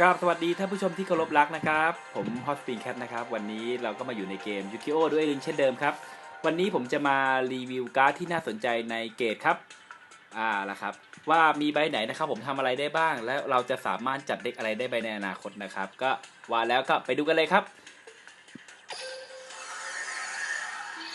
กราบสวัสดีท่านผู้ชมที่เคารพรักนะครับ ผมฮอสปิงแคทนะครับ วันนี้เราก็มาอยู่ในเกมยูกิโอด้วยลิงเช่นเดิมครับ วันนี้ผมจะมารีวิวการ์ดที่น่าสนใจในเกตครับ อ่าละครับ ว่ามีใบไหนนะครับ ผมทำอะไรได้บ้าง แล้วเราจะสามารถจัดเด็กอะไรได้ไปในอนาคตนะครับ ก็ว่าแล้วก็ไปดูกันเลยครับ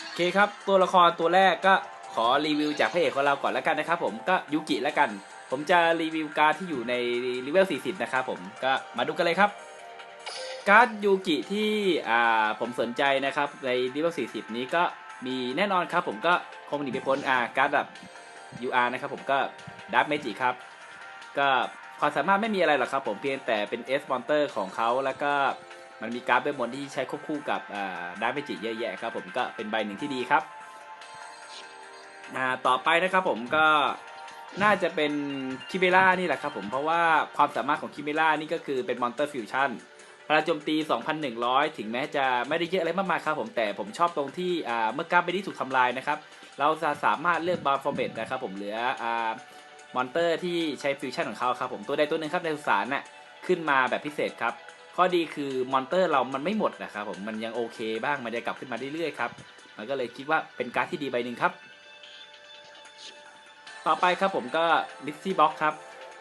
โอเคครับ ตัวละครตัวแรกก็ขอรีวิวจากพระเอกของเราก่อนแล้วกันนะครับ ผมก็ยูกิแล้วกัน ผมจะรีวิวการ์ดที่อยู่ในเลเวล 40 นะครับผมก็มาดูกันเลยครับการ์ดยูกิที่อ่าผมสนใจนะครับในเลเวล 40 นี้ก็มีแน่นอนครับผมก็คงหนีไม่พ้นอ่าการ์ดแบบ UR นะครับผมก็ดับเมจิครับ ก็ความสามารถไม่มีอะไรหรอกครับผมเพียงแต่เป็น S Monster ของเขาแล้วก็มันมีการ์ดเวทมนที่ใช้ควบคู่กับอ่าดับเมจิเยอะแยะครับผมก็เป็นใบหนึ่งที่ดีครับอ่าต่อไปนะครับผมก็ น่าจะเป็นคิเบล่านี่แหละครับผมเพราะว่าความสามารถของคิเบล่านี่ก็คือเป็นมอนเตอร์ฟิวชั่นพลังโจมตี 2,100 ถึงแม้จะไม่ได้เยอะอะไรมากมายครับผมแต่ผมชอบตรงที่เมื่อการ์ดใบนี้ถูกทำลายนะครับ เราจะสามารถเลือกบาร์ฟอร์เมตนะครับผมเหลือมอนเตอร์ที่ใช้ฟิวชั่นของเขาครับผมตัวใดตัวหนึ่งครับในสุสานน่ะขึ้นมาแบบพิเศษครับ ข้อดีคือมอนเตอร์เรามันไม่หมดนะครับผมมันยังโอเคบ้างมันจะกลับขึ้นมาเรื่อยๆครับมันก็เลยคิดว่าเป็นการ์ดที่ดีใบหนึ่งครับ ต่อไปครับผมก็ลิซซี่บ็อกครับ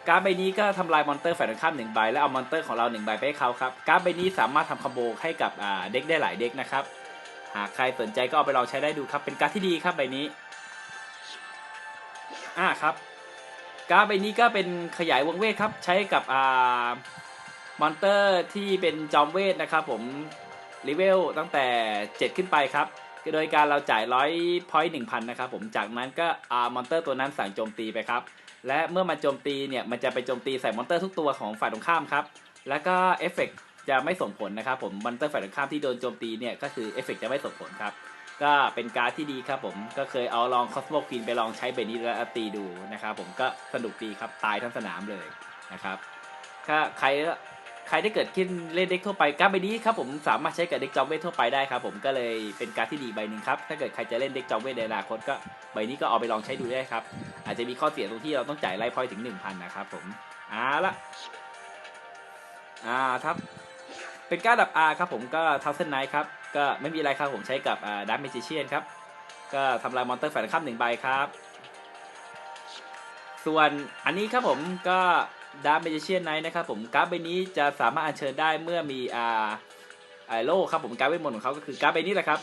การ์ดใบนี้ก็ทำลายมอนเตอร์ฝ่ายตรงข้ามหนึ่งใบแล้วเอามอนเตอร์ของเราหนึ่งใบไปให้เขาครับการ์ดใบนี้สามารถทำคอมโบให้กับเด็กได้หลายเด็กนะครับหากใครสนใจก็เอาไปลองใช้ได้ดูครับเป็นการ์ดที่ดีครับใบนี้อ่าครับการ์ดใบนี้ก็เป็นขยายวงเวทครับใช้กับอ่ามอนเตอร์ที่เป็นจอมเวทนะครับผมเลเวลตั้งแต่ 7 ขึ้นไปครับ โดยการเราจ่ายร้อยพอยต์หนึ่งพันนะครับผมจากนั้นก็อามอนเตอร์ตัวนั้นสั่งโจมตีไปครับ และเมื่อมันโจมตีเนี่ยมันจะไปโจมตีใส่มอนเตอร์ทุกตัวของฝ่ายตรงข้ามครับ แล้วก็เอฟเฟกต์จะไม่ส่งผลนะครับผมมอนเตอร์ฝ่ายตรงข้ามที่โดนโจมตีเนี่ยก็คือเอฟเฟกต์จะไม่ส่งผลครับ ก็เป็นการ์ดที่ดีครับผมก็เคยเอาลองคอสโมควีนไปลองใช้เบนี้แล้วตีดูนะครับผมก็สนุกดีครับตายทั้งสนามเลยนะครับถ้าใคร ใครได้เกิดขึ้นเล่นเด็กทั่วไปการ์ดใบนี้ครับผมสามารถใช้กับเด็กจอมเวททั่วไปได้ครับผมก็เลยเป็นการ์ดที่ดีใบหนึ่งครับถ้าเกิดใครจะเล่นเด็กจอมเวทในอนาคตก็ใบนี้ก็เอาไปลองใช้ดูได้ครับ อาจจะมีข้อเสียตรงที่เราต้องจ่ายไล่พอยถึง 1,000 นะครับผมอ่าละอ่าครับเป็นการ์ดดับ R ครับผมก็ทั u เซนไนท์ครับก็ไม่มีอะไรครับผมใช้กับดัมเมจิเชียนครับก็ทำลายมอนเตอร์ฝ่ายตรงข้ามหนึ่งใบครับ ส่วนอันนี้ครับผมก็ ดัมเมจิเชียนไนท์นะครับผมการ์ดใบนี้จะสามารถอัญเชิญได้เมื่อมีอ่าไอโลครับผมการ์ดเวทมนต์ของเขาก็คือการ์ดใบนี้แหละครับ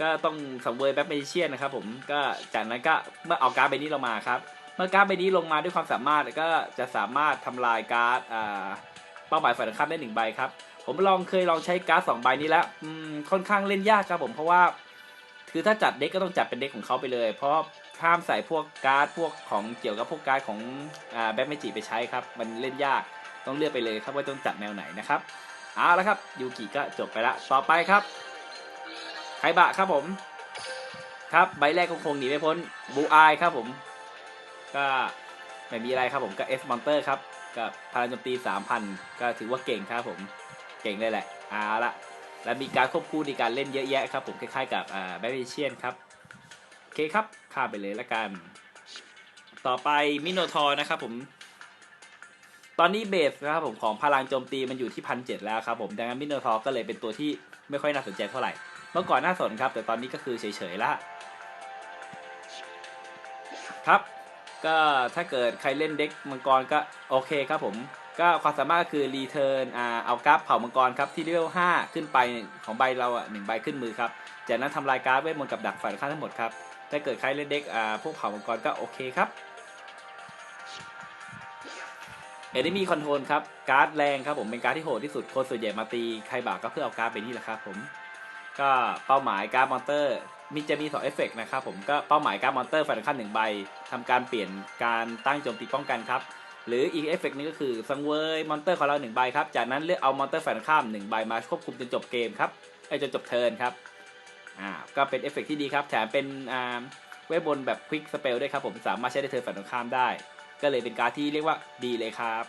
ก็ต้องสังเวยแบ็คเมจิเชียนนะครับผมก็จากนั้นก็เมื่อเอาการ์ดใบนี้ลงมาครับ เมื่อการ์ดใบนี้ลงมาด้วยความสามารถก็จะสามารถทำลายการ์ดอ่าเป้าหมายฝ่ายตรงข้ามได้หนึ่งใบครับผมลองเคยลองใช้การ์ดสองใบนี้แล้วค่อนข้างเล่นยากครับผมเพราะว่า คือถ้าจัดเด็กก็ต้องจัดเป็นเด็กของเขาไปเลย เพราะ ห้ามใส่พวกการ์ดพวกของเกี่ยวกับพวกการ์ดของแบ็คเมจิไปใช้ครับ มันเล่นยากต้องเลือกไปเลยครับว่าต้องจัดแนวไหนนะครับเอาละครับยูกิก็จบไปละต่อไปครับไคบะครับผม ครับใบแรกก็คงหนีไม่พ้นบูอายครับผม ก็ไม่มีอะไรครับผมก็ S Monster ครับก็พลังโจมตี 3,000 ก็ถือว่าเก่งครับผมเก่งเลยแหละเอาละแล้วมีการควบคู่ในการเล่นเยอะแยะครับผมคล้ายๆกับอ่าแบริเชียนครับ เคครับข้าไปเลยละกัน ต่อไปมิโนทอร์นะครับผม ตอนนี้เบสนะครับผมของพลังโจมตีมันอยู่ที่พันเแล้วครับผมดังนั้นมิโนทอร์ก็เลยเป็นตัวที่ไม่ค่อยน่าสนใจเท่าไหร่ เมื่อก่อนน่าสนครับ แต่ตอนนี้ก็คือเฉยๆละครับก็ถ้าเกิดใครเล่นเด็กมังกรก็โอเคครับผม ก็ความสามารถก็คือรีเทิร์นอ่าเอากราฟเผ่ามังกรครับที่เลเวล5ขึ้นไปของใบเราอะหนึ่งใบขึ้นมือครับ จากนั้นทำลายกราฟเวทมนต์กับดักฝ่ายข้าทั้งหมดครับ ถ้าเกิดใครเล่นเด็กอ่าพวกเผ่ามังกรก็โอเคครับเอเดมีคอนโทรลครับการ์ดแรงครับผมเป็นการ์ดที่โหดที่สุดคนส่วนใหญ่มาตีใครบากก็เพื่อเอาการ์ดไปนี่แหละครับผมก็เป้าหมายการ์ดมอนเตอร์มีจะมีสองเอฟเฟกนะครับผมก็เป้าหมายการ์ดมอนเตอร์ฝ่ายตรงข้ามหนึ่งใบทำการเปลี่ยนการตั้งโจมตีป้องกันครับหรืออีกเอฟเฟกนึงก็คือสังเวยมอนเตอร์ของเราหนึ่งใบครับจากนั้นเลือกเอามอนเตอร์ฝ่ายตรงข้ามหนึ่งใบมาควบคุมจนจบเกมครับไอ้จนจบเทิร์นครับ อ่าก็เป็นเอฟเฟกที่ดีครับ แถมเป็นอ่าเวทบนแบบควิกสเปลด้วยครับผมสามารถใช้ได้เทิร์นตรงข้ามได้ ก็เลยเป็นการ์ดที่เรียกว่าดีเลยครับ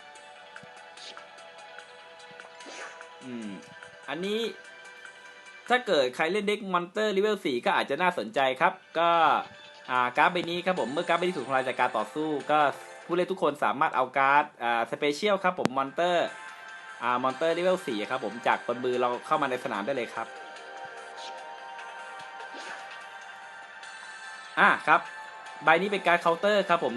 อืมอันนี้ถ้าเกิดใครเล่นเด็กมอนเตอร์เลเวล4ก็อาจจะน่าสนใจครับ ก็อ่าการ์ดใบนี้ครับผมเมื่อการ์ดใบนี้ถูกทำลายจากการต่อสู้ ก็ผู้เล่นทุกคนสามารถเอาการ์ดอ่าสเปเชียลครับผมมอนเตอร์อ่ามอนเตอร์เลเวล4ครับผมจากบนมือเราเข้ามาในสนามได้เลยครับ อ่าครับ ใบนี้เป็นการเคาน์เตอร์ครับผม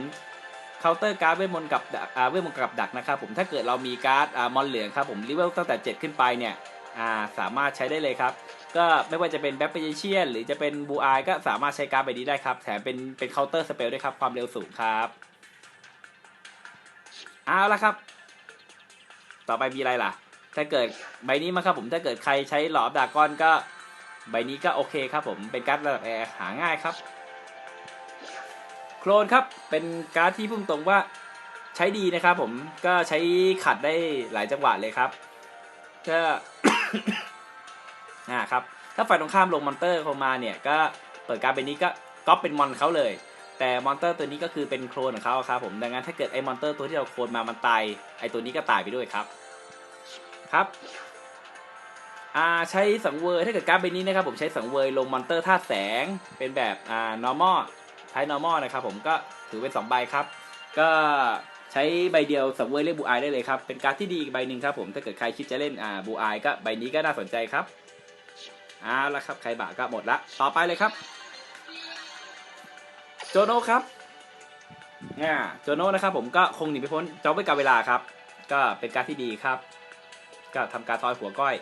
เคาน์เตอร์การ์ดเวทมนต์กับอ่าเวทมนต์กับดักนะครับผมถ้าเกิดเรามีการ์ดอ่ามอนเหลืองครับผมเลเวลตั้งแต่ 7 ขึ้นไปเนี่ยอ่าสามารถใช้ได้เลยครับ ก็ไม่ว่าจะเป็นแบ็คเปเชียนหรือจะเป็นบูอายก็สามารถใช้การ์ดใบนี้ได้ครับ แถมเป็นเป็นเคาน์เตอร์สเปลด้วยครับความเร็วสูงครับเอาละครับ ต่อไปมีอะไรล่ะ ถ้าเกิดใบนี้มาครับผมถ้าเกิดใครใช้หลอมดากอนก็ใบนี้ก็โอเคครับผมเป็นการ์ดระดับแอร์หาง่ายครับ คลนครับ เป็นการ์ดที่พุ่งตรงว่าใช้ดีนะครับผมก็ใช้ขัดได้หลายจังหวะเลยครับก็อ่าครับถ้าฝ่ายตรงข้ามลงมอนเตอร์เข้ามาเนี่ยก็เปิดการ์ดใบนี้ก็ก๊อปเป็นมอนเขาเลย แต่มอนเตอร์ตัวนี้ก็คือเป็นโคลนของเขาครับผมดังนั้นถ้าเกิดไอ้มอนเตอร์ตัวที่เราโคลนมามันตายไอ้ตัวนี้ก็ตายไปด้วยครับครับอ่าใช้สังเวยถ้าเกิดการ์ดใบนี้นะครับผมใช้สังเวยลงมอนเตอร์ธาตุแสงเป็นแบบอ่า normal ช้ normal นะครับผมก็ถือเป็น2ใบครับ ก็ใช้ใบเดียวสังเวยเล่นบูอายได้เลยครับ เป็นการ์ดที่ดีอีกใบหนึ่งครับผมถ้าเกิดใครคิดจะเล่นอ่าบูอายก็ใบนี้ก็น่าสนใจครับเอาละครับใครบาก็หมดละต่อไปเลยครับ โจโนครับอ่าโจโนนะครับผมก็คงหนีไม่พ้นจ้องไปกับเวลาครับ ก็เป็นการดที่ดีครับ ก็ทำการทอยหัวก้อย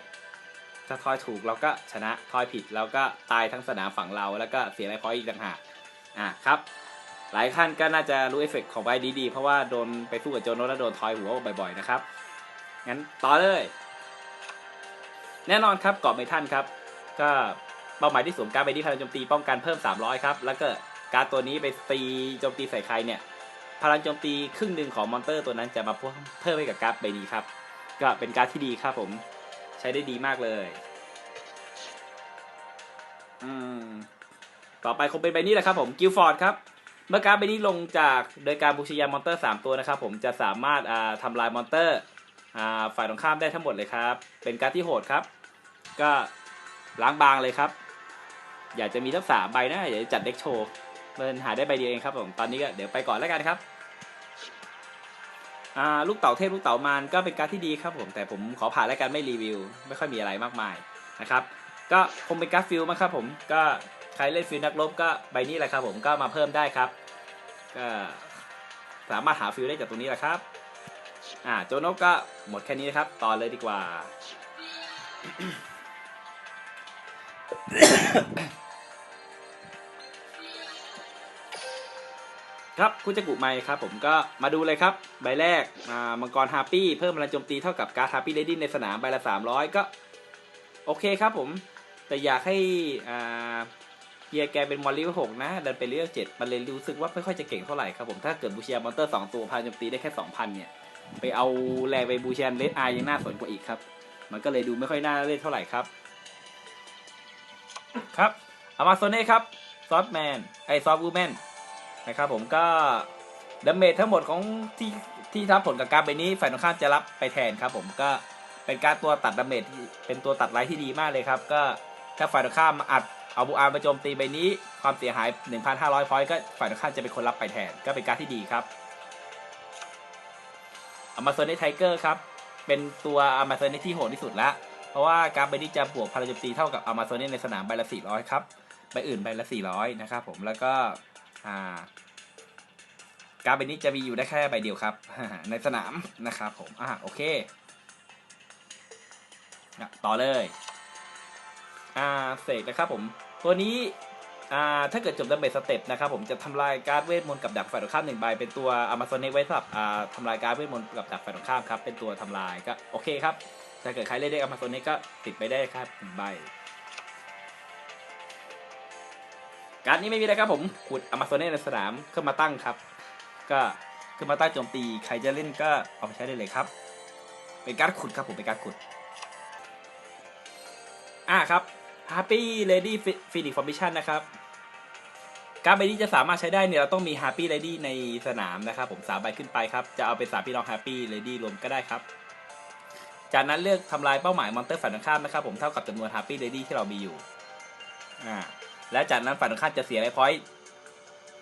ถ้าทอยถูกเราก็ชนะทอยผิดเราก็ตายทั้งสนามฝั่งเราแล้วก็เสียไรพอยอีกต่างหาก อะครับ หลายท่านก็น่าจะรู้เอฟเฟกต์ของใบดีดีๆ เพราะว่าโดนไปสู้กับโจโนแล้วโดนทอยหัวบ่อยๆนะครับ งั้นต่อเลย แน่นอนครับเกาะเมทัลครับ ก็เป้าหมายที่สวมการดใบนี้พลังโจมตีป้องกันเพิ่ม 300 ครับ แล้วก็การดตัวนี้ไปตีโจมตีใส่ใครเนี่ย พลังโจมตีครึ่งหนึ่งของมอนเตอร์ตัวนั้นจะมาเพิ่มให้กับการ์ดใบนี้ครับ ก็เป็นการ์ดที่ดีครับผมใช้ได้ดีมากเลย อืม ต่อไปคงเป็นใบนี้แหละครับผมกิลฟอร์ดครับเมื่อการใบนี้ลงจากโดยการบูชยามอนเตอร์ 3 ตัวนะครับผมจะสามารถอ่าทำลายมอนเตอร์ฝ่ายตรงข้ามได้ทั้งหมดเลยครับ เป็นการที่โหดครับ ก็ล้างบางเลยครับ อยากจะมีทั้งสามใบนะอยากจะจัดเด็กโชว์มันหาได้ใบเดียวเองครับผมตอนนี้ก็เดี๋ยวไปก่อนแล้วกันครับลูกเต่าเทพลูกเต่ามารก็เป็นการที่ดีครับผมแต่ผมขอผ่านแล้วกันไม่รีวิว ไม่ค่อยมีอะไรมากมายนะครับ ก็คงเป็นการฟิลมั้งครับผมก็ ใครเล่นฟิลนักรบก็ใบนี้แหละครับผมก็มาเพิ่มได้ครับ ก็สามารถหาฟิลได้จากตรงนี้แหละครับ อ่าโจโนกก็หมดแค่นี้นะครับ ต่อเลยดีกว่า ครับคุณจะกุไมค์ครับ ผมก็มาดูเลยครับ ใบแรกอ่ามังกรฮาร์ปี้เพิ่มพลังโจมตีเท่ากับการฮาร์ปี้เลดี้ในสนามใบละ300 ก็ โอเคครับผม แต่อยากให้อ่า เฮียแกเป็นมอนลิเวอร์หกนะ ดันเป็นเลเวลเจ็ดมันเลยรู้สึกว่าไม่ค่อยจะเก่งเท่าไหร่ครับผม ถ้าเกิดบูเชียมอนเตอร์สองตัวพลังโจมตีได้แค่2,000เนี่ย ไปเอาแรงไปบูเชียนเลดไอยังน่าสนกว่าอีกครับ มันก็เลยดูไม่ค่อยน่าเล่นเท่าไหร่ครับ ครับอามาโซเน่ครับซอฟแมนไอซอฟวูแมนนะครับผมก็ดาเมจทั้งหมดของที่ที่ทับผลกับการดใบนี้ฝ่ายตรงข้ามจะรับไปแทนครับผมก็เป็นการตัวตัดดาเมจที่เป็นตัวตัดไลท์ที่ดีมากเลยครับ ก็ถ้าฝ่ายตรงข้ามมาอัด เอาบูอาร์มาโจมตีใบนี้ ความเสียหาย 1,500 พอยต์ก็ฝ่ายตรงข้ามจะเป็นคนรับไปแทน ก็เป็นการที่ดีครับอามาโซเน่ไทเกอร์ครับ เป็นตัวอามาโซเน่ที่โหดที่สุดละ เพราะว่าการดใบนี้จะบวกพลังโจมตีเท่ากับอามาโซเน่ในสนามใบละ 400 ครับ ใบอื่นใบละ 400 นะครับผม แล้วก็อ่าการดใบนี้จะมีอยู่ได้แค่ใบเดียวครับ ในสนามนะครับผม อ่าโอเค ต่อเลย อ่าเสกนะครับผม ตัวนี้ถ้าเกิดจบดัมเบลสเต็ปนะครับผมจะทำลายการ์ดเวทมนต์กับดักฝ่ายตรงข้ามหนึ่งใบเป็นตัวอามาโซเนไว้สำหรับทำลายการ์ดเวทมนต์กับดักฝ่ายตรงข้ามครับเป็นตัวทำลายก็โอเคครับถ้าเกิดใครเล่นได้อามาโซเนก็ติดไปได้ครับหนึ่งใบการ์ดนี้ไม่มีอะไรครับผมขุดอ m มา z ซ n นในสนามขึ้นมาตั้งครับ ก็ขึ้นมาตั้งโจมตีใครจะเล่นก็เอาไปใช้ได้เลยครับ เป็นการดขุดครับผมเป็นการดขุดอ่าครับ Happy Lady Phoenix Formation นะครับการใบนี้จะสามารถใช้ได้เนี่ยเราต้องมี Happy Lady ในสนามนะครับ ผมสามใบขึ้นไปครับ จะเอาเป็นสามพี่น้อง Happy Lady รวมก็ได้ครับ จากนั้นเลือกทำลายเป้าหมายมอนเตอร์ฝ่ายตรงข้ามนะครับ ผมเท่ากับจำนวน Happy Lady ที่เรามีอยู่อ่าและจากนั้นฝ่ายตรงข้ามจะเสียไลฟ์พอยต์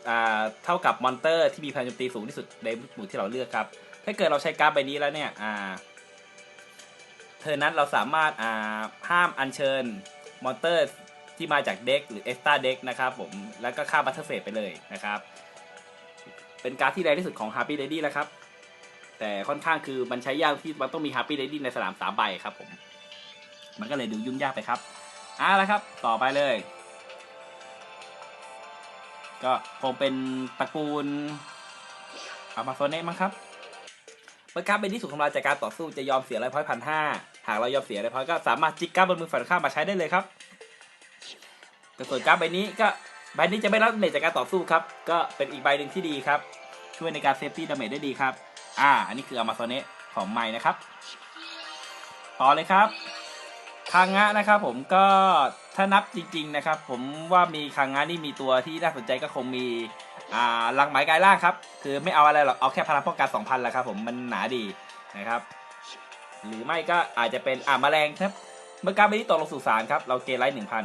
อ่าเท่ากับมอนเตอร์ที่มีพลังโจมตีสูงที่สุดในหมู่ที่เราเลือกครับ ถ้าเกิดเราใช้การ์ดใบนี้แล้วเนี่ยอ่าเธอนั้นเราสามารถอ่าห้ามอัญเชิญ มอนเตอร์ที่มาจากเด็กหรือเอ็กซ์ต้าเด็กนะครับผมแล้วก็ฆ่าบัตเทอร์เฟสไปเลยนะครับ เป็นการดที่แรงที่สุดของ Happy Lady แล้วครับ แต่ค่อนข้างคือมันใช้ยากที่มันต้องมี Happy Lady ในสนามสามใบครับผม มันก็เลยดูยุ่งยากไปครับอะแล้วครับ ต่อไปเลย ก็คงเป็นตระกูลอามาโซเน่มั้งครับเมื่อการดเป็นที่สุดของเราจากการต่อสู้จะยอมเสียไรพอยพันห้า หากเรายอมเสียไรพอยก็สามารถจิกการ์ดบนมือฝ่ายข้ามมาใช้ได้เลยครับแต่ส่วนการ์ดใบนี้ก็ใบนี้จะไม่รับเมจจากการต่อสู้ครับ ก็เป็นอีกใบหนึ่งที่ดีครับ ช่วยในการเซฟตี้ดาเมจได้ดีครับ อ่า อันนี้คืออามาโซเน่ของไม้นะครับ ต่อเลยครับคางะนะครับผมก็ถ้านับจริง ๆนะครับ ผมว่ามีคางะนี่มีตัวที่น่าสนใจก็คงมีอ่าลังไหมกายล่างครับ คือไม่เอาอะไรหรอกเอาแค่พลังป้องกัน2,000แหละครับผมมันหนาดีนะครับ หรือไม่ก็อาจจะเป็นอ่าแมลงครับเมื่อการไปที่ตกลงสู่สารครับเราเกณฑ์ไลท์หนึ่งพัน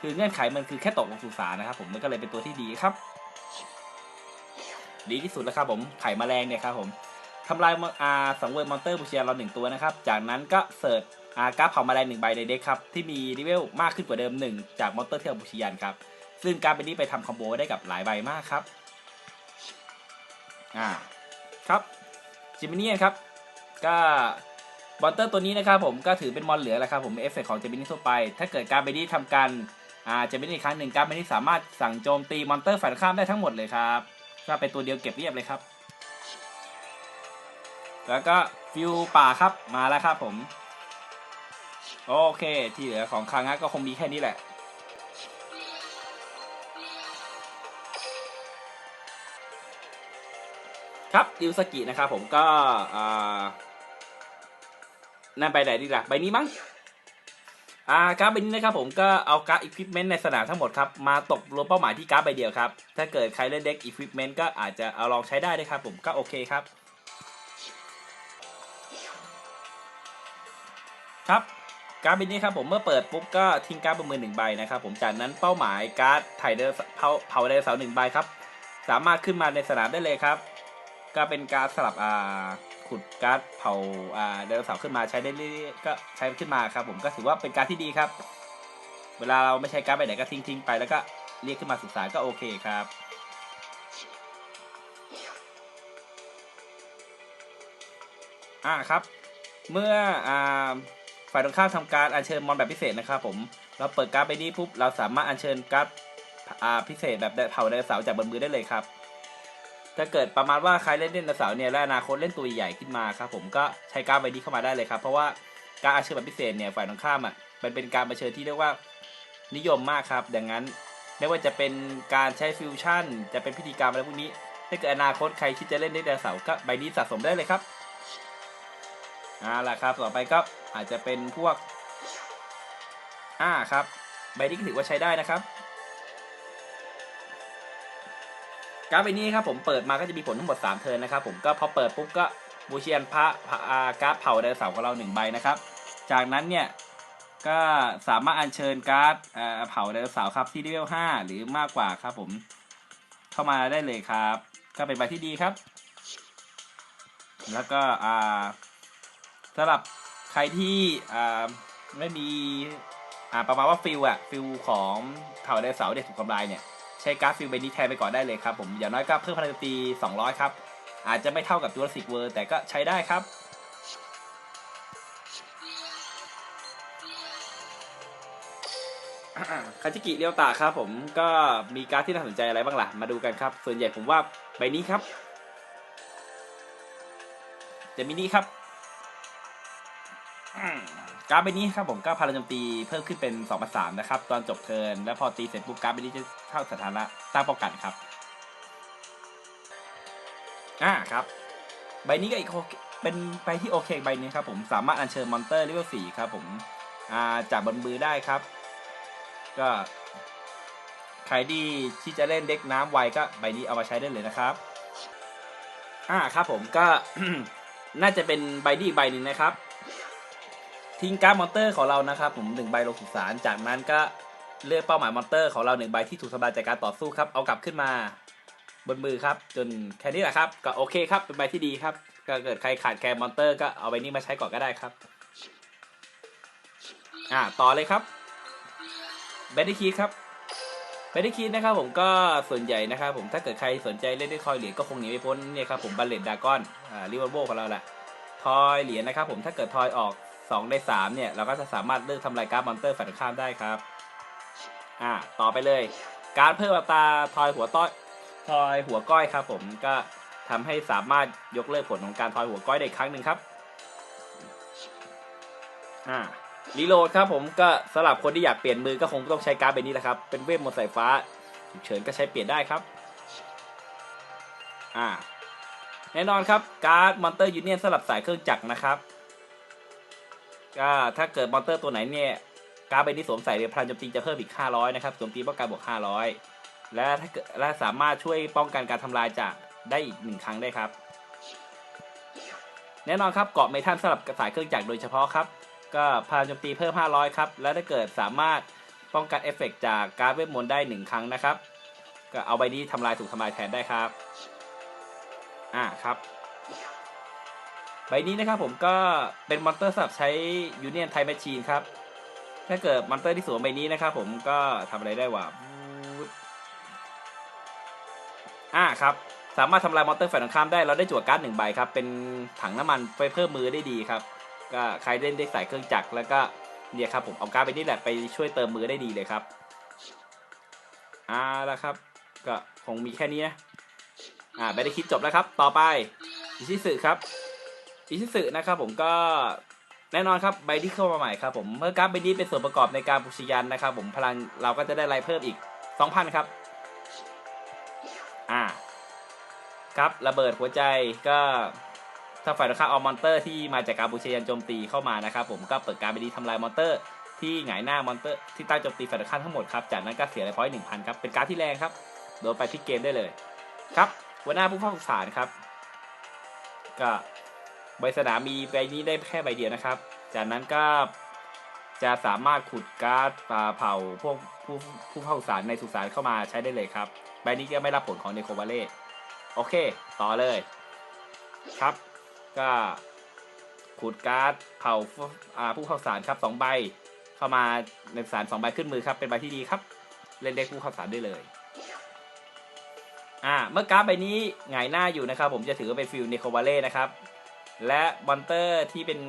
คือเงื่อนไขมันคือแค่ตกลงสู่สารนะครับผมมันก็เลยเป็นตัวที่ดีครับ ดีที่สุดแล้วครับผมไข่แมลงเนี่ยครับผมทำลายอ่าสังเวยมอนเตอร์บูเชียเราหนึ่งตัวนะครับ จากนั้นก็เสิร์ชอากร์ดเผาแมลงหนึ่งใบในเด็กครับที่มีเลเวลมากขึ้นกว่าเดิมหนึ่งจากมอนเตอร์เที่เอาบูเชียนครับซึ่งการเป็นนี้ไปทำคอมโบได้กับหลายใบมากครับอ่าครับจิมิเนียนครับก็ มอนเตอร์ตัวนี้นะครับผมก็ถือเป็นมอนเหลือแหละครับผมเอฟเฟกของเจมินีทั่วไป ถ้าเกิดการไปนี้ทำการอ่าเจมินีครั้งหนึ่งการไปนี้สามารถสั่งโจมตีมอนเตอร์ฝ่ายข้ามได้ทั้งหมดเลยครับก็เป็นตัวเดียวเก็บเรียบเลยครับ แล้วก็ฟิวป่าครับมาแล้วครับผมโอเค ที่เหลือของคางะก็คงมีแค่นี้แหละ ครับดิวสกินะครับผมก็อ่า นั่นใบไหนดีล่ะใบนี้มั้งอ่าการ์ดใบนี้นะครับผมก็เอาการ์ดอุปกรณ์ในสนามทั้งหมดครับมาตกรวมเป้าหมายที่การ์ดใบเดียวครับ ถ้าเกิดใครเล่นเด็กอุปกรณ์ก็อาจจะเอาลองใช้ได้นะครับผมก็โอเคครับ ครับการ์ดใบนี้ครับผมเมื่อเปิดปุ๊บก็ทิ้งการ์ดบนมือหนึ่งใบนะครับผมจากนั้นเป้าหมายการ์ดไถเดอร์เผาเผาไดโนเสาร์หนึ่งใบครับ สามารถขึ้นมาในสนามได้เลยครับ ก็เป็นการ์ดสลับอ่า ขุดการ์ดเผาอ่าไดโนเสาร์ขึ้นมาใช้ได้เรื่อยๆก็ใช้ขึ้นมาครับ ผมก็ถือว่าเป็นการที่ดีครับ เวลาเราไม่ใช้การ์ดไปไหนก็ทิ้งทิ้งๆไปแล้วก็เรียกขึ้นมาศึกษาก็โอเคครับอ่าครับ เมื่ออ่าฝ่ายตรงข้ามทำการอัญเชิญมอนแบบพิเศษนะครับผมเราเปิดการ์ดไปนี้ปุ๊บเราสามารถอัญเชิญการ์ดอ่าพิเศษแบบเผาไดโนเสาร์จากบนมือได้เลยครับ ถ้าเกิดประมาณว่าใครเล่นเล่นไดโนเสาร์เนี่ยและอนาคตเล่นตัวใหญ่ขึ้นมาครับผมก็ใช้การใบนี้เข้ามาได้เลยครับเพราะว่าการอัญเชิญแบบพิเศษเนี่ยฝ่ายตรงข้ามอะมันเป็นการอัญเชิญที่เรียกว่านิยมมากครับ ดังนั้นไม่ว่าจะเป็นการใช้ฟิวชั่น จะเป็นพิธีกรรมอะไรพวกนี้ถ้าเกิดอนาคตใครคิดจะเล่นไดโนเสาร์ก็ใบนี้สะสมได้เลยครับอ่าล่ะครับ ต่อไปก็อาจจะเป็นพวกอ่าครับ ใบนี้ถือว่าใช้ได้นะครับ การ์ดใบนี้ครับผมเปิดมาก็จะมีผลทั้งหมด3เทิร์นนะครับผมก็พอเปิดปุ๊บก็บูเชียนพระพระอาการ์ดเผาไดโนเสาร์ของเราหนึ่งใบนะครับ จากนั้นเนี่ยก็สามารถอัญเชิญการ์ดเอ่อเผาไดโนเสาร์ครับที่เลเวล5หรือมากกว่าครับผมเข้ามาได้เลยครับ ก็เป็นใบที่ดีครับ แล้วก็อ่าสำหรับใครที่อ่าไม่มีอ่าประมาณว่าฟิลอะฟิลของเผาไดโนเสาร์เนี่ยถูกทำลายเนี่ย ใช้การ์ดฟิลใบนี้แทนไปก่อนได้เลยครับผมอย่างน้อยก็เพิ่มพลังโจมตี200 ครับ อาจจะไม่เท่ากับจูราสสิกเวิร์แต่ก็ใช้ได้ครับคาจิกิเรียวตาครับผมก็มีการ์ดที่น่าสนใจอะไรบ้างล่ะ มาดูกันครับ ส่วนใหญ่ผมว่าใบนี้ครับเจมินี่ครับอืม การ์ดใบนี้ครับผมก็พลังโจมตีเพิ่มขึ้นเป็น2มา3นะครับ ตอนจบเทิร์นแล้วพอตีเสร็จปุ๊บการ์ดใบนี้จะเข้าสถานะตั้งป้องกันครับอ่าครับ ใบนี้ก็อีกโอเป็นใบที่โอเคใบนึงครับผมสามารถอัญเชิญมอนเตอร์เลเวล4ครับผมอ่าจากบนมือได้ครับ ก็ใครที่ที่จะเล่นเด็กน้ำไวก็ใบนี้เอามาใช้ได้เลยนะครับอ่าครับผมก็น่าจะเป็นใบดีใบหนึ่งนะครับ ทิ้งการ์ดมอนเตอร์ของเรานะครับผมหนึ่งใบลงสุสานจากนั้นก็เลือกเป้าหมายมอนเตอร์ของเราหนึ่งใบที่ถูกทำลายจากการต่อสู้ครับเอากลับขึ้นมาบนมือครับ จนแค่นี้แหละครับก็โอเคครับเป็นใบที่ดีครับก็เกิดใครขาดแคลนมอนเตอร์ก็เอาใบนี้มาใช้ก่อนก็ได้ครับอ่าต่อเลยครับแบดดี้คีครับแบดดี้คีนะครับผมก็ส่วนใหญ่นะครับผมถ้าเกิดใครสนใจเล่นด้วยทอยเหรียญก็คงหนีไม่พ้นเนี่ยครับผมบัลเลตดากอนอ่าริเวอร์โบของเราแหละทอยเหรียญนะครับผมถ้าเกิดทอยออก 2ใน3เนี่ยเราก็จะสามารถเลือกทำลายการ์ดมอนเตอร์ฝ่ายตรงข้ามได้ครับอ่าต่อไปเลย การเพิ่มอัตราทอยหัวต้อยทอยหัวก้อยครับ ผมก็ทำให้สามารถยกเลิกผลของการทอยหัวก้อยได้ครั้งหนึ่งครับอ่ารีโหลดครับผมก็สำหรับคนที่อยากเปลี่ยนมือก็คงต้องใช้การ์ดใบนี้แหละครับ เป็นเวทมนต์สายฟ้าฉุกเฉินก็ใช้เปลี่ยนได้ครับอ่าแน่นอนครับการ์ดมอนเตอร์ยูเนียนสำหรับสายเครื่องจักรนะครับ ก็ถ้าเกิดมอนเตอร์ตัวไหนเนี่ยการ์ดใบนี้สวมใส่เนี่ยพลังโจมตีจะเพิ่มอีก 500 นะครับโจมตีป้องกันบวก 500 และถ้าเกิดและสามารถช่วยป้องกันการทำลายจากได้อีกหนึ่งครั้งได้ครับ แน่นอนครับเกาะเมทัลสำหรับสายเครื่องจักรโดยเฉพาะครับ ก็พลังโจมตีเพิ่ม 500 ครับ แล้วถ้าเกิดสามารถป้องกันเอฟเฟกต์จากการเวทมนต์ได้ 1 ครั้งนะครับ ก็เอาใบนี้ทำลายถูกทำลายแทนได้ครับ อ่าครับ ใบนี้นะครับผมก็เป็นมอนเตอร์สำหรับใช้ยูเนียนไทแมชชีนครับ ถ้าเกิดมอนเตอร์ที่สวมใบนี้นะครับผมก็ทำอะไรได้วะอ่าครับ สามารถทำลายมอนเตอร์ฝ่ายตรงข้ามได้เราได้จั่วการ์ดหนึ่งใบครับ เป็นถังน้ำมันไปเพิ่มมือได้ดีครับ ก็ใครเล่นได้สายเครื่องจักรแล้วก็เนี่ยครับผมเอาการ์ดไปนี่แหละไปช่วยเติมมือได้ดีเลยครับอ่าแล้วครับ ก็คงมีแค่นี้นะอ่าไม่ได้คิดจบแล้วครับ ต่อไปอิชิสึครับ อิชิสึนะครับผมก็แน่นอนครับใบที่เข้ามาใหม่ครับผมเมื่อการ์ดใบนี้เป็นส่วนประกอบในการปุชยันนะครับผมพลังเราก็จะได้ไลายเพิ่มอีก 2,000 ครับ อ่า ครับระเบิดหัวใจก็ถ้าฝ่ายตรงข้ามเอามอนเตอร์ที่มาจากการบูชยันโจมตีเข้ามานะครับผมก็เปิดการไปดีทำลายมอนเตอร์ ที่หงายหน้ามอนเตอร์ที่ตั้งโจมตีฝ่ายตรงข้ามทั้งหมดครับจากนั้นก็เสียไลพอยต์หนึ่งพันครับเป็นการดที่แรงครับโดนไปที่เกมได้เลย ครับหัวหน้าผู้เข้าสารครับ ก็ ใบสนามมีใบนี้ได้แค่ใบเดียวนะครับ จากนั้นก็จะสามารถขุดการ์ดปลาเผาพวกผู้ผู้เข้าสารในสุสานเข้ามาใช้ได้เลยครับ ใบนี้ก็ไม่รับผลของเนโคบาเล่โอเค ต่อเลยครับ ก็ขูดการ์ดเผาอ่าผู้เข้าสารครับสองใบเข้ามาในสารสองใบขึ้นมือครับ เป็นใบที่ดีครับ เล่นเด็กผู้เข้าสารได้เลยอ่าเมื่อการ์ดใบนี้หงายหน้าอยู่นะครับ ผมจะถือว่าเป็นฟิลเนโคบาเล่นะครับ และมอนเตอร์ที่เป็น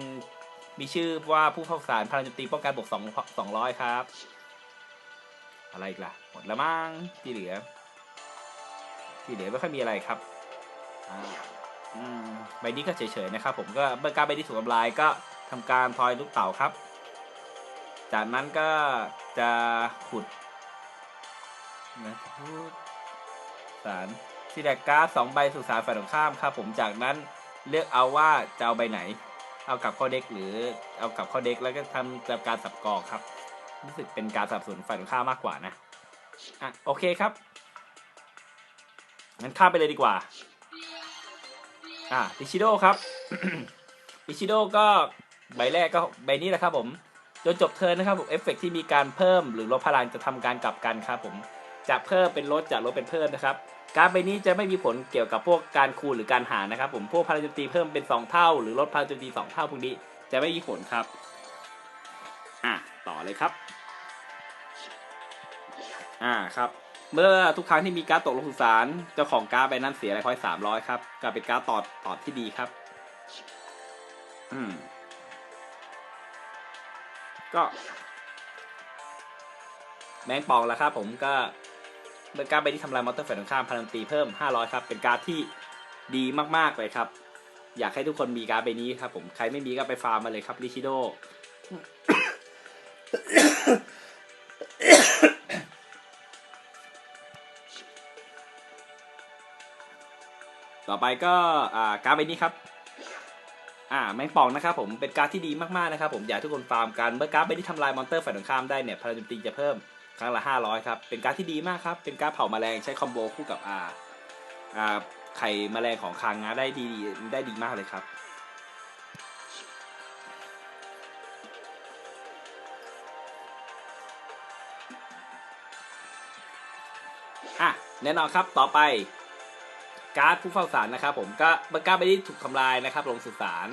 มีชื่อว่าผู้เข้าสารพลังโจมตีป้องกันบวกสองสองร้อยครับ อะไรอีกล่ะ หมดแล้วมั้งที่เหลือ ที่เหลือไม่ค่อยมีอะไรครับใบนี้ก็เฉยๆนะครับ ผมก็เมื่อการใบที่ถูกทำลายก็ทำการทอยลูกเต่าครับ จากนั้นก็จะขุดนะสารซีแดกการ์ดสองใบสู่สารฝ่ายตรงข้ามครับ ผมจากนั้น เลือกเอาว่าจะเอาใบไหน เอากลับเข้าเด็กหรือเอากลับเข้าเด็กแล้วก็ทำจับการสับกองครับ รู้สึกเป็นการสับสนฝ่ายตรงข้ามมากกว่านะ อะโอเคครับงั้นข้ามไปเลยดีกว่า อ่าอิชิโดครับอิชิโดก็ใบแรกก็ใบนี้แหละครับผมจนจบเทิร์นนะครับผมเอฟเฟกที่มีการเพิ่มหรือลดพลังจะทำการกลับกันครับผมจากเพิ่มเป็นลดจากลดเป็นเพิ่มนะครับ การใบนี้จะไม่มีผลเกี่ยวกับพวกการคูณหรือการหารนะครับ ผมพวกพลังโจมตีเพิ่มเป็น 2 เท่า หรือลดพลังโจมตี2เท่าพวกนี้จะไม่มีผลครับอะต่อเลยครับอ่าครับเมื่อทุกครั้งที่มีการดตกลงสุสานเจ้าของการดใบนั้นเสียอะไรค่อยสามร้อยครับก็เป็นการดตอดตอดที่ดีครับ อืม ก็ แมงปองแล้วครับผมก็ เป็นการดใบที่ทำลายมอนเตอร์ฝ่ายตรงข้ามพลังตีเพิ่ม 500 ครับ เป็นการ์ดที่ดีมากๆเลยครับ อยากให้ทุกคนมีการ์ดใบนี้ครับผม ใครไม่มีก็ไปฟาร์มมาเลยครับลิชิโดต่อไปก็การ์ดใบนี้ครับอ่าแมงป่องนะครับผมเป็นการ์ดที่ดีมากๆนะครับผมอยากให้ทุกคนฟาร์มกันเมื่อการ์ดใบนี้ทำลายมอนเตอร์ฝ่ายตรงข้ามได้เนี่ยพลังโจมตีจะเพิ่ม ครั้งละ 500 ครับ เป็นการดที่ดีมากครับ เป็นการดเผาแมลงใช้คอมโบคู่กับอ่าอ่าไข่แมลงของคางงาได้ดีได้ดีมากเลยครับ อะ แน่นอนครับต่อไป การ์ดผู้เฝ้าสารนะครับ ผมก็เมื่อการ์ดใบนี้ถูกทำลายนะครับ ลงสุสาน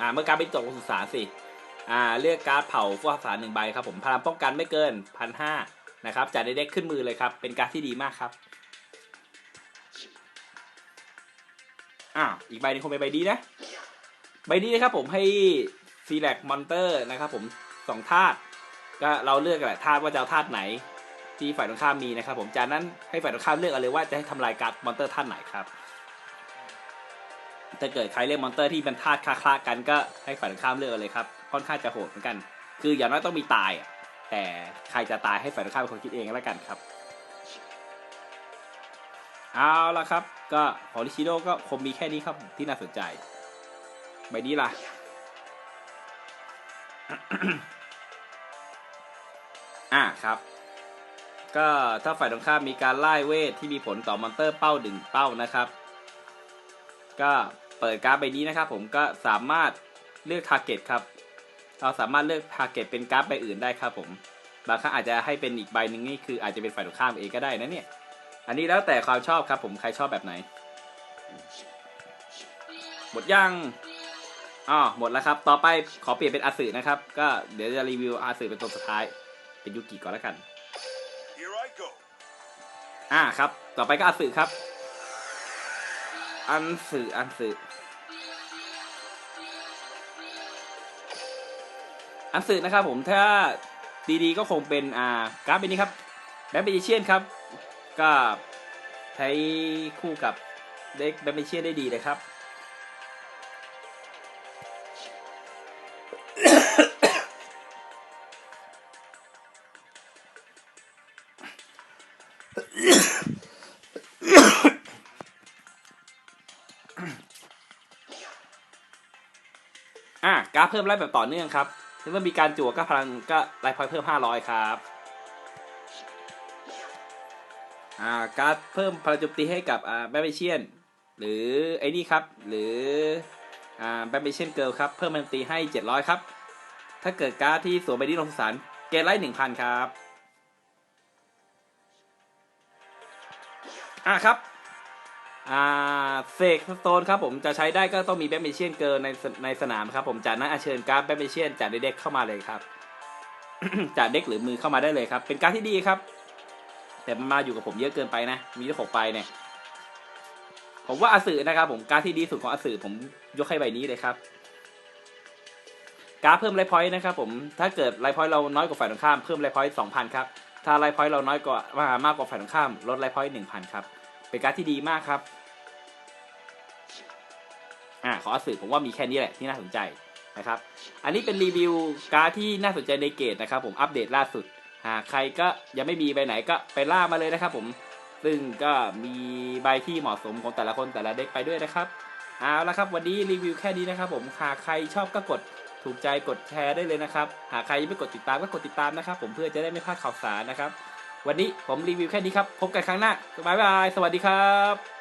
อ่าเมื่อการ์ดใบนี้ตกลงสุสานสิ อ่าเลือกการ์ดเผาฟวกสารหนึ่งใบครับผมพลังป้องกันไม่เกินพันห้านะครับจ่ายในเด็กขึ้นมือเลยครับ เป็นการ์ดที่ดีมากครับอ่าอีกใบนึงคงเป็นใบดีนะ ใบนี้นะครับผมให้ซีแลกมอนเตอร์นะครับผมสองธาตุก็เราเลือกแหละธาตุว่าจะเอาธาตุไหน ที่ฝ่ายตรงข้ามมีนะครับผมจากนั้นให้ฝ่ายตรงข้ามเลือกเอาเลยว่าจะให้ทำลายการ์ดมอนเตอร์ธาตุไหนครับถ้าเกิดใครเลือกมอนเตอร์ที่เป็นธาตุคลาๆกันก็ให้ฝ่ายตรงข้ามเลือกเอาเลยครับ ค่อนข้างจะโหดเหมือนกัน คืออย่างน้อยต้องมีตายอะแต่ใครจะตายให้ฝ่ายตรงข้ามเป็นคนคิดเองแล้วกันครับ เอาละครับ ก็ฮอริชิโดก็คงมีแค่นี้ครับที่น่าสนใจ ใบนี้ล่ะ อ่าครับ ก็ถ้าฝ่ายตรงข้ามมีการไล่เวทที่มีผลต่อมอนเตอร์เป้าดึงเป้านะครับ ก็เปิดการ์ดใบนี้นะครับ ผมก็สามารถเลือกทาร์เก็ตครับ เราสามารถเลือกทาร์เก็ตเป็นการ์ดใบอื่นได้ครับผมบางครั้งอาจจะให้เป็นอีกใบหนึ่งนี่คืออาจจะเป็นฝ่ายตรงข้ามเองก็ได้นะเนี่ย อันนี้แล้วแต่ความชอบครับผมใครชอบแบบไหน หมดยังอ๋อหมดแล้วครับ ต่อไปขอเปลี่ยนเป็นอาสึนะครับ ก็เดี๋ยวจะรีวิวอาสึเป็นตัวสุดท้าย เป็นยูกิก่อนแล้วกัน Here I go. อ่าครับ ต่อไปก็อาสึครับ อันสึอันสึ อันสึนะครับผมถ้าดีๆก็คงเป็นอ่ากร์ดเป็นนี้ครับแบมเบจิเชียนครับก็ใช้คู่กับเด็กแบมเบจิเชียนได้ดีเลยครับอะกรารดเพิ่มไลฟ์แบบต่อเนื่องครับ เมื่อมีการจั่วก็พลังก็ไลฟ์พอยต์เพิ่ม 500 ครับอ่าการดเพิ่มพลังโจมตีให้กับอ่าแบมเบเชียนหรือไอ้นี่ครับ หรืออ่าแบมเบเชียนเกิลครับ เพิ่มพลังโจมตีให้ 700 ครับ ถ้าเกิดการดที่สวมใบนี้ลงสารเกณฑ์ไลท์1,000 ครับอะครับ อ่าเสกสโตนครับผมจะใช้ได้ก็ต้องมีแบมเบเชียนเกินในในสนามครับผมจากนั้นอาเชิญการ์ดแบมเบเชียนจากในเด็กเข้ามาเลยครับ จากเด็กหรือมือเข้ามาได้เลยครับ เป็นการดที่ดีครับ แต่มันมาอยู่กับผมเยอะเกินไปนะ มีที่หกไปเนี่ยผมว่าอาสือนะครับผมการดที่ดีสุดของอาสือผมยกให้ใบนี้เลยครับการดเพิ่มไลพอยต์นะครับผมถ้าเกิดไลพอยต์เราน้อยกว่าฝ่ายตรงข้ามเพิ่มไลพอยต์สองพันครับถ้าไลพอยต์เราน้อยกว่ามากกว่าฝ่ายตรงข้ามลดไลพอยต์หนึ่งพันครับ เป็นการดที่ดีมากครับ อ่าขอสื่อผมว่ามีแค่นี้แหละที่น่าสนใจนะครับ อันนี้เป็นรีวิวการดที่น่าสนใจในเกตนะครับ ผมอัปเดตล่าสุด หากใครก็ยังไม่มีใบไหนก็ไปล่ามาเลยนะครับ ผม ซึ่งก็มีใบที่เหมาะสมของแต่ละคนแต่ละเด็กไปด้วยนะครับ เอาละครับ วันนี้รีวิวแค่นี้นะครับ ผม หากใครชอบก็กดถูกใจกดแชร์ได้เลยนะครับ หากใครยังไม่กดติดตามก็กดติดตามนะครับ ผมเพื่อจะได้ไม่พลาดข่าวสารนะครับ วันนี้ผมรีวิวแค่นี้ครับ พบกันครั้งหน้าบ๊ายบาย สวัสดีครับ